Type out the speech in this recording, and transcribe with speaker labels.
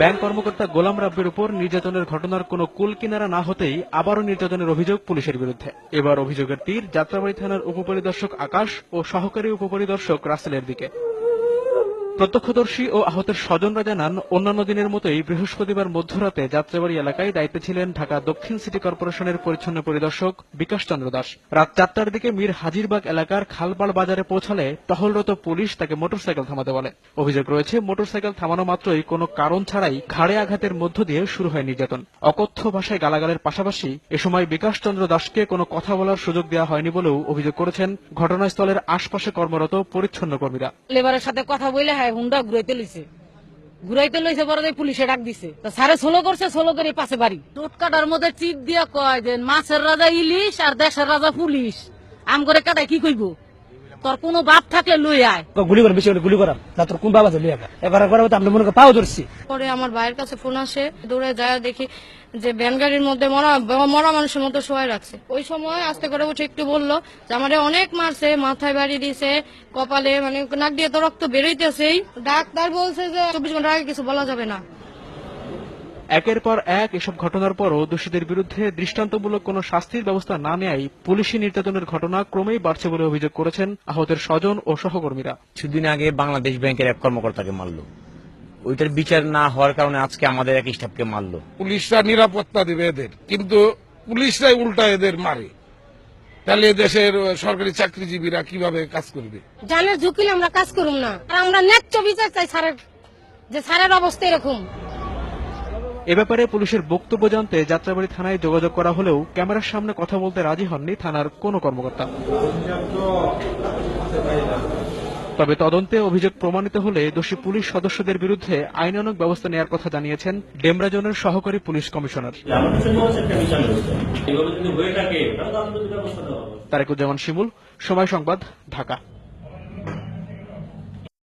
Speaker 1: Bank কর্মকর্তা গোলাম রাব্বির উপর নির্যাতনের ঘটনার কোনো কুল কিনারা না হতেই আবারও নির্যাতনের অভিযোগ পুলিশের বিরুদ্ধে। এবার অভিযোগের তীর যাত্রাবাড়ি থানার উপপরিদর্শক আকাশ ও সহকারী উপপরিদর্শক রাসেলের দিকে। প্রত্যক্ষদর্শী ও আহতের স্বজনরা জানান, অন্যান্য দিনের মতোই বৃহস্পতিবার মধ্যরাতে যাত্রাবাড়ি এলাকায় দায়িত্বে ছিলেন ঢাকা দক্ষিণ সিটি কর্পোরেশনের পরিচ্ছন্ন পরিদর্শক বিকাশ চন্দ্র দাস। রাত চারটার দিকে মীর হাজিরবাগ এলাকার খালপাড় বাজারে পৌঁছালে টহলরত পুলিশ তাকে মোটরসাইকেল থামাতে বলে। অভিযোগ রয়েছে, মোটরসাইকেল থামানো মাত্রই কোনো কারণ ছাড়াই ঘাড়ে আঘাতের মধ্য দিয়ে শুরু হয় নির্যাতন। অকথ্য ভাষায় গালাগালের পাশাপাশি এ সময় বিকাশ চন্দ্র দাসকে কোনো কথা বলার সুযোগ দেওয়া হয়নি বলেও অভিযোগ করেছেন ঘটনাস্থলের আশপাশে কর্মরত পরিচ্ছন্ন কর্মীরা।
Speaker 2: লেবারের সাথে কথা বলে হুন্ডা ঘুরাইতে লইছে। ঘুরাইতে লইছে পরে পুলিশে ডাক দিছে। তো সারে সোলো করছে সোলো করে পাশে বাড়ি। টোট কাটার মধ্যে চিপ দিয়া কয় যে, মাছের রাজা ইলিশ আর দেশের রাজা পুলিশ। আম করে কাটায় কি কইব? তোর কোনো বাপ থাকলে লই আয়।
Speaker 3: গুলি করে বেশি করে গুলি করা না তোর কোন বাবা চলে এবার করে আমরা মনে করি পাও ধরছি।
Speaker 4: পরে আমার ভাইয়ের কাছে ফোন আসে দৌড়ে যায় দেখি যে ভ্যান গাড়ির মধ্যে মরা মরা মানুষের মতো শোয়াই রাখছে। ওই সময় আস্তে করে উঠে একটু বলল যে আমারে অনেক মারছে মাথায় বাড়ি দিছে কপালে মানে নাক দিয়ে তো রক্ত বেরোইতেছেই। ডাক্তার বলছে যে চব্বিশ ঘণ্টা আগে কিছু বলা যাবে না।
Speaker 1: একের পর এক এসব ঘটনার পরও দোষীদের বিরুদ্ধে দৃষ্টান্তমূলক কোনো শাস্তির ব্যবস্থা না নেয় পুলিশি নির্যাতনের ঘটনা ক্রমেই বাড়ছে বলে অভিযোগ করেছেন আহতের স্বজন ও সহকর্মীরা।
Speaker 5: কিছুদিন আগে বাংলাদেশ ব্যাংকের এক কর্মকর্তাকে মারলো। ওইটার বিচার না হওয়ার কারণে আজকে আমাদের এক স্টাফকে মারলো।
Speaker 6: পুলিশরা নিরাপত্তা দিবে এদের কিন্তু পুলিশরাই উল্টা এদের মারে। তাহলে দেশের সরকারি চাকরিজীবীরা কীভাবে কাজ করবে?
Speaker 4: জানের ঝুঁকিলে আমরা কাজ করুম না। আর আমরা ন্যায্য বিচার চাই স্যারের যে স্যারের অবস্থা এরকম।
Speaker 1: এ ব্যাপারে পুলিশের বক্তব্য জানতে যাত্রাবাড়ি থানায় যোগাযোগ করা হলেও ক্যামেরার সামনে কথা বলতে রাজি হননি থানার কোনো কর্মকর্তা। তবে তদন্তে অভিযোগ প্রমাণিত হলে দোষী পুলিশ সদস্যদের বিরুদ্ধে আইনানুগ ব্যবস্থা নেওয়ার কথা জানিয়েছেন ডেমরা জোনের সহকারী পুলিশ কমিশনার। তারেকুজ্জামান শিমুল, সময় সংবাদ, ঢাকা।